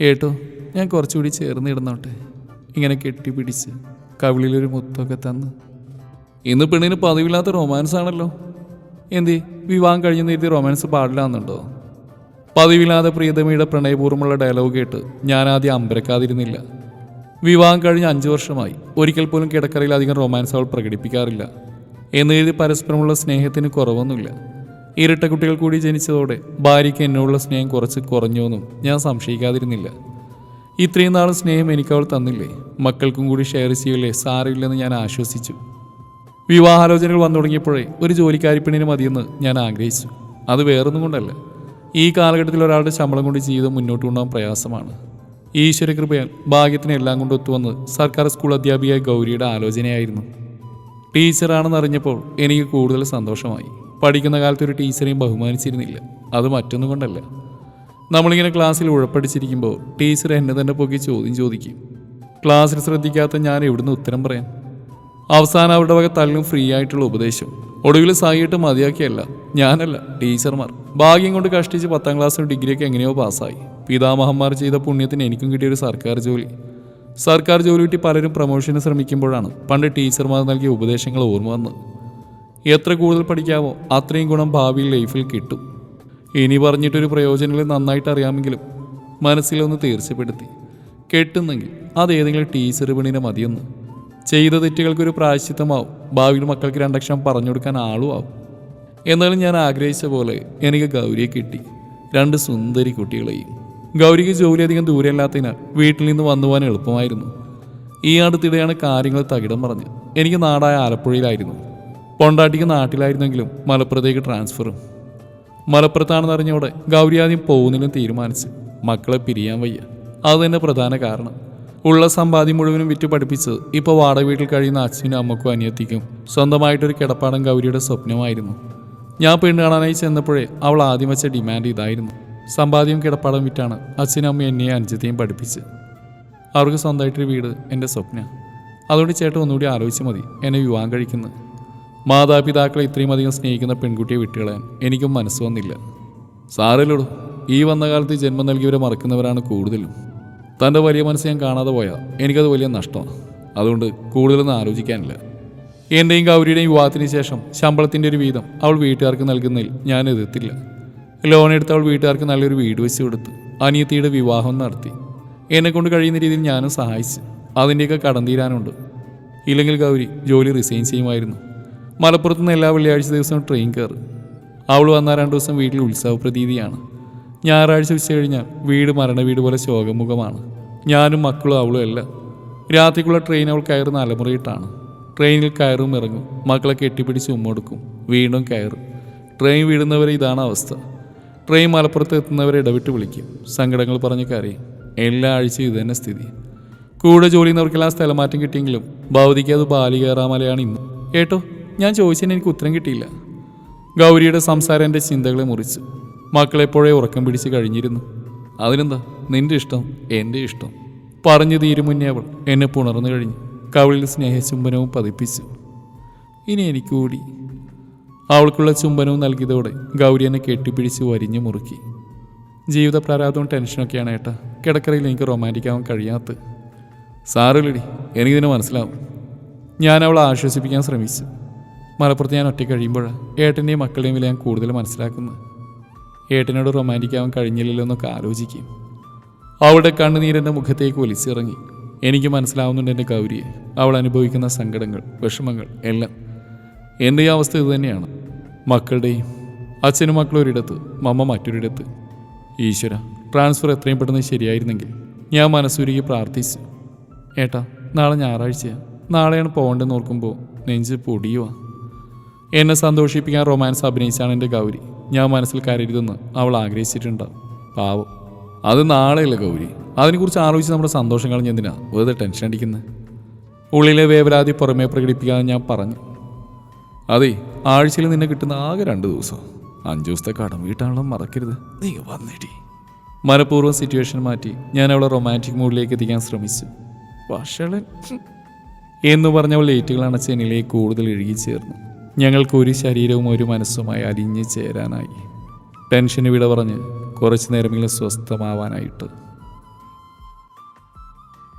ഏട്ടോ ഞാൻ കുറച്ചുകൂടി ചേർന്ന് ഇടുന്നോട്ടെ ഇങ്ങനെ കെട്ടിപ്പിടിച്ച് കവിളിലൊരു മുത്തൊക്കെ തന്ന്. ഇന്ന് പെണ്ണിന് പതിവില്ലാത്ത റൊമാൻസ് ആണല്ലോ. എന്തി വിവാഹം കഴിഞ്ഞ് എഴുതി റൊമാൻസ് പാടില്ലാന്നുണ്ടോ? പതിവില്ലാതെ പ്രിയതമയുടെ പ്രണയപൂർവമുള്ള ഡയലോഗ് കേട്ട് ഞാൻ ആദ്യം അമ്പരക്കാതിരുന്നില്ല. വിവാഹം കഴിഞ്ഞ് അഞ്ച് വർഷമായി. ഒരിക്കൽ പോലും കിടക്കറയിൽ അധികം റൊമാൻസ് അവൾ പ്രകടിപ്പിക്കാറില്ല. എന്ന് എഴുതി പരസ്പരമുള്ള സ്നേഹത്തിന് കുറവൊന്നുമില്ല. ഇരട്ട കുട്ടികൾ കൂടി ജനിച്ചതോടെ ഭാര്യയ്ക്ക് എന്നോടുള്ള സ്നേഹം കുറച്ച് കുറഞ്ഞോന്നും ഞാൻ സംശയിക്കാതിരുന്നില്ല. ഇത്രയും നാളും സ്നേഹം എനിക്കവൾ തന്നില്ലേ? മക്കൾക്കും കൂടി ഷെയർ ചെയ്യില്ലേ? സാരമില്ലെന്ന് ഞാൻ ആശ്വസിച്ചു. വിവാഹാലോചനകൾ വന്നു തുടങ്ങിയപ്പോഴേ ഒരു ജോലിക്കാരി പെണ്ണിന് മതിയെന്ന് ഞാൻ ആഗ്രഹിച്ചു. അത് വേറൊന്നും കൊണ്ടല്ല. ഈ കാലഘട്ടത്തിൽ ഒരാളുടെ ശമ്പളം കൊണ്ട് ജീവിതം മുന്നോട്ട് കൊണ്ടുപോകാൻ പ്രയാസമാണ്. ഈശ്വരകൃപയാൽ ഭാഗ്യത്തിന് എല്ലാം കൊണ്ട് ഒത്തുവന്ന് സർക്കാർ സ്കൂൾ അധ്യാപികയായ ഗൗരിയുടെ ആലോചനയായിരുന്നു. ടീച്ചറാണെന്നറിഞ്ഞപ്പോൾ എനിക്ക് കൂടുതൽ സന്തോഷമായി. പഠിക്കുന്ന കാലത്ത് ഒരു ടീച്ചറെയും ബഹുമാനിച്ചിരുന്നില്ല. അത് മറ്റൊന്നും കൊണ്ടല്ല. നമ്മളിങ്ങനെ ക്ലാസ്സിൽ ഉഴപ്പടിച്ചിരിക്കുമ്പോൾ ടീച്ചർ എന്നെ തന്നെ പൊക്കി ചോദ്യം ചോദിക്കും. ക്ലാസ്സിൽ ശ്രദ്ധിക്കാത്ത ഞാൻ എവിടുന്ന് ഉത്തരം പറയാൻ അവസാനം അവരുടെ വക തല്ലും ഫ്രീ ആയിട്ടുള്ള ഉപദേശം. ഒടുവിൽ സായിട്ട് മതിയാക്കിയല്ല. ഞാനല്ല ടീച്ചർമാർ. ഭാഗ്യം കൊണ്ട് കഷ്ടിച്ച് പത്താം ക്ലാസ്സിൽ ഡിഗ്രിയൊക്കെ എങ്ങനെയോ പാസ്സായി. പിതാമഹന്മാർ ചെയ്ത പുണ്യത്തിന് എനിക്കും കിട്ടിയ ഒരു സർക്കാർ ജോലി. സർക്കാർ ജോലി കിട്ടി പലരും പ്രൊമോഷന് ശ്രമിക്കുമ്പോഴാണ് പണ്ട് ടീച്ചർമാർ നൽകിയ ഉപദേശങ്ങൾ ഓർമ്മ വന്നത്. എത്ര കൂടുതൽ പഠിക്കാമോ അത്രയും ഗുണം ഭാവിയിൽ ലൈഫിൽ കിട്ടും. ഇനി പറഞ്ഞിട്ടൊരു പ്രയോജനങ്ങൾ നന്നായിട്ട് അറിയാമെങ്കിലും മനസ്സിലൊന്ന് തീർച്ചപ്പെടുത്തി. കെട്ടുന്നെങ്കിൽ അതേതെങ്കിലും ടീച്ചർ പെണ്ണിനെ മതിയെന്ന്. ചെയ്ത തെറ്റുകൾക്കൊരു പ്രായശ്ചിത്തമാവും. ഭാവിയിൽ മക്കൾക്ക് രണ്ടക്ഷരം പറഞ്ഞു കൊടുക്കാൻ ആളും ആവും. എന്നാലും ഞാൻ ആഗ്രഹിച്ച പോലെ എനിക്ക് ഗൗരിയെ കിട്ടി. രണ്ട് സുന്ദരി കുട്ടികളെയും. ഗൗരിക്ക് ജോലി അധികം ദൂരമില്ലാത്തതിനാൽ വീട്ടിൽ നിന്ന് വന്നു പോകാൻ എളുപ്പമായിരുന്നു. ഈ അടുത്തിടെയാണ് കാര്യങ്ങൾ തകിടം പറഞ്ഞ് എനിക്ക് നാടായ ആലപ്പുഴയിലായിരുന്നു. പൊണ്ടാട്ടിക്ക് നാട്ടിലായിരുന്നെങ്കിലും മലപ്പുറത്തേക്ക് ട്രാൻസ്ഫറും മലപ്പുറത്താണെന്ന് അറിഞ്ഞോടെ ഗൗരി ആദ്യം പോകുന്നില്ലെന്ന് തീരുമാനിച്ചു മക്കളെ പിരിയാൻ വയ്യ. അത് തന്നെ പ്രധാന കാരണം. ഉള്ള സമ്പാദ്യം മുഴുവനും വിറ്റ് പഠിപ്പിച്ചത് ഇപ്പോൾ വാടക വീട്ടിൽ കഴിയുന്ന അച്ഛനും അമ്മക്കും അനിയത്തിക്കും സ്വന്തമായിട്ടൊരു കിടപ്പാടം ഗൗരിയുടെ സ്വപ്നമായിരുന്നു. ഞാൻ പെണ്ണ് കാണാനായി ചെന്നപ്പോഴേ അവൾ ആദ്യം വെച്ച ഡിമാൻഡ് ഇതായിരുന്നു. സമ്പാദ്യം കിടപ്പാടം വിറ്റാണ് അച്ഛനും അമ്മയും എന്നെയും അനുജത്തെയും പഠിപ്പിച്ച്. അവർക്ക് സ്വന്തമായിട്ടൊരു വീട് എന്റെ സ്വപ്ന. അതുകൊണ്ട് ചേട്ടൻ ഒന്നുകൂടി ആലോചിച്ച് മതി എന്നെ വിവാഹം കഴിക്കുന്നത് മാതാപിതാക്കളെ ഇത്രയും അധികം സ്നേഹിക്കുന്ന പെൺകുട്ടിയെ വിട്ടുകളയാൻ എനിക്കും മനസ്സ് വന്നില്ല. സാരല്ലോടു ഈ വന്ന കാലത്ത് ജന്മം നൽകിയവരെ മറക്കുന്നവരാണ് കൂടുതലും. തന്റെ വലിയ മനസ്സ് ഞാൻ കാണാതെ പോയാൽ എനിക്കത് വലിയ നഷ്ടമാണ്. അതുകൊണ്ട് കൂടുതലൊന്നും ആലോചിക്കാനില്ല. എന്റെയും ഗൗരിയുടെയും വിവാഹത്തിന് ശേഷം ശമ്പളത്തിന്റെ ഒരു വീതം അവൾ വീട്ടുകാർക്ക് നൽകുന്നതിൽ ഞാൻ എതിർത്തില്ല. ലോൺ എടുത്ത് അവൾ വീട്ടുകാർക്ക് നല്ലൊരു വീട് വെച്ച് കൊടുത്തു അനിയത്തിയുടെ വിവാഹം നടത്തി. എന്നെ കൊണ്ട് കഴിയുന്ന രീതിയിൽ ഞാനും സഹായിച്ചു അതിന്റെയൊക്കെ കടം തീരാനുണ്ട്. ഇല്ലെങ്കിൽ ഗൗരി ജോലി റിസൈൻ ചെയ്യുമായിരുന്നു. മലപ്പുറത്ത് നിന്ന് എല്ലാ വെള്ളിയാഴ്ച ദിവസവും ട്രെയിൻ കയറും. അവൾ വന്ന രണ്ട് ദിവസം വീട്ടിൽ ഉത്സവ പ്രതീതിയാണ് ഞായറാഴ്ച ഉച്ച കഴിഞ്ഞാൽ വീട് മരണ വീട് പോലെ ശോകമുഖമാണ്. ഞാനും മക്കളും അവളും എല്ലാം. രാത്രിക്കുള്ള ട്രെയിൻ അവൾ കയറുന്ന അലമുറയിട്ടാണ്. ട്രെയിനിൽ കയറും ഇറങ്ങും. മക്കളെ കെട്ടിപ്പിടിച്ച് ഉമ്മൊടുക്കും വീണ്ടും കയറും. ട്രെയിൻ വീടുന്നവരെ ഇതാണ് അവസ്ഥ. ട്രെയിൻ മലപ്പുറത്ത് എത്തുന്നവരെ ഇടവിട്ട് വിളിക്കും. സങ്കടങ്ങൾ പറഞ്ഞ് കരയും. എല്ലാ ആഴ്ചയും ഇത് തന്നെ സ്ഥിതി. കൂടെ ജോലി ചെയ്യുന്നവർക്കെല്ലാം സ്ഥലമാറ്റം കിട്ടിയെങ്കിലും ഭൗതിക്ക് അത് ബാലികേറാമലയാണ് ഇന്ന്. കേട്ടോ? ഞാൻ ചോദിച്ചതിന് എനിക്ക് ഉത്തരം കിട്ടിയില്ല. ഗൗരിയുടെ സംസാരം എന്റെ ചിന്തകളെ മുറിച്ചു. മക്കളെപ്പോഴേ ഉറക്കം പിടിച്ച് കഴിഞ്ഞിരുന്നു. അതിനെന്താ? നിന്റെ ഇഷ്ടം എന്റെ ഇഷ്ടം. പറഞ്ഞു തീരും മുന്നേ അവൾ എന്നെ പുണർന്നു കഴിഞ്ഞു. കവിളിൽ സ്നേഹചുംബനവും പതിപ്പിച്ചു. ഇനി എനിക്ക് കൂടി അവൾക്കുള്ള ചുംബനവും നൽകിയതോടെ ഗൗരി എന്നെ കെട്ടിപ്പിടിച്ച് വരിഞ്ഞു മുറുക്കി. ജീവിത പ്രാരാബ്ദവും ടെൻഷനൊക്കെയാണ് ഏട്ടാ. കിടക്കറയിൽ എനിക്ക് റൊമാന്റിക് ആവാൻ കഴിയാത്ത സാറില്ലടി എനിക്കിതിനെ മനസ്സിലാവും. ഞാൻ അവളെ ആശ്വസിപ്പിക്കാൻ ശ്രമിച്ചു. മലപ്പുറത്ത് ഞാൻ ഒറ്റ കഴിയുമ്പോൾ ഏട്ടന്റെയും മക്കളുടെയും വില ഞാൻ കൂടുതൽ മനസ്സിലാക്കുന്നു. ഏട്ടനോട് റൊമാന്റിക് ആവാൻ കഴിഞ്ഞില്ലല്ലോ എന്നൊക്കെ ആലോചിക്കും. അവളുടെ കണ്ണുനീരെന്റെ മുഖത്തേക്ക് ഒലിച്ചിറങ്ങി. എനിക്ക് മനസ്സിലാവുന്നുണ്ട് എന്റെ ഗൗരിയെ. അവൾ അനുഭവിക്കുന്ന സങ്കടങ്ങൾ വിഷമങ്ങൾ എല്ലാം. എന്റെ ഈ അവസ്ഥ ഇതുതന്നെയാണ് മക്കളുടെയും അച്ഛനും മക്കളും ഒരിടത്ത് മമ്മ മറ്റൊരിടത്ത്. ഈശ്വര ട്രാൻസ്ഫർ എത്രയും പെട്ടെന്ന് ശരിയായിരുന്നെങ്കിൽ ഞാൻ മനസ്സൂരിക്ക് പ്രാർത്ഥിച്ചു. ഏട്ടാ നാളെ ഞായറാഴ്ചയാണ് നാളെയാണ് പോകേണ്ടതെന്ന് ഓർക്കുമ്പോൾ നെഞ്ച് പൊടിയുക എന്നെ സന്തോഷിപ്പിക്കാൻ റൊമാൻസ് അഭിനയിച്ചാണ് എന്റെ ഗൗരി. ഞാൻ മനസ്സിൽ കരരുതെന്ന് അവൾ ആഗ്രഹിച്ചിട്ടുണ്ട്. പാവം. അത് നാളെയല്ല ഗൗരി? അതിനെക്കുറിച്ച് ആലോചിച്ച് നമ്മുടെ സന്തോഷം കളഞ്ഞ് എന്തിനാ വെറുതെ ടെൻഷൻ അടിക്കുന്നത് ഉള്ളിലെ വേവരാതി പുറമേ പ്രകടിപ്പിക്കാതെ ഞാൻ പറഞ്ഞു. അതെ ആഴ്ചയിൽ നിന്നെ കിട്ടുന്ന ആകെ രണ്ട് ദിവസം. അഞ്ച് ദിവസത്തെ കടം വീട്ടാണല്ലോ മറക്കരുത്. നീ വന്നിടി. മനഃപൂർവം സിറ്റുവേഷൻ മാറ്റി ഞാൻ അവളെ റൊമാന്റിക് മൂഡിലേക്ക് എത്തിക്കാൻ ശ്രമിച്ചു. വഷളൻ. എന്ന് പറഞ്ഞവൾ ലേറ്റുകൾ അണച്ച് എന്നിലേക്ക് കൂടുതൽ ഇഴുകിച്ചേർന്നു ഞങ്ങൾക്ക് ഒരു ശരീരവും ഒരു മനസ്സുമായി അലിഞ്ഞു ചേരാനായി. ടെൻഷന് വിട പറഞ്ഞ് കുറച്ചു നേരമെങ്കിലും സ്വസ്ഥമാവാനായിട്ട്.